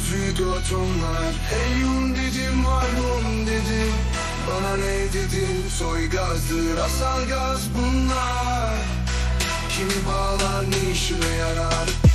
Sözü atomlar. Helyum dedim Varum dedim. Bana ne dedim Soy gazdır asal gaz bunlar. Kimi bağlar ne işime yarar?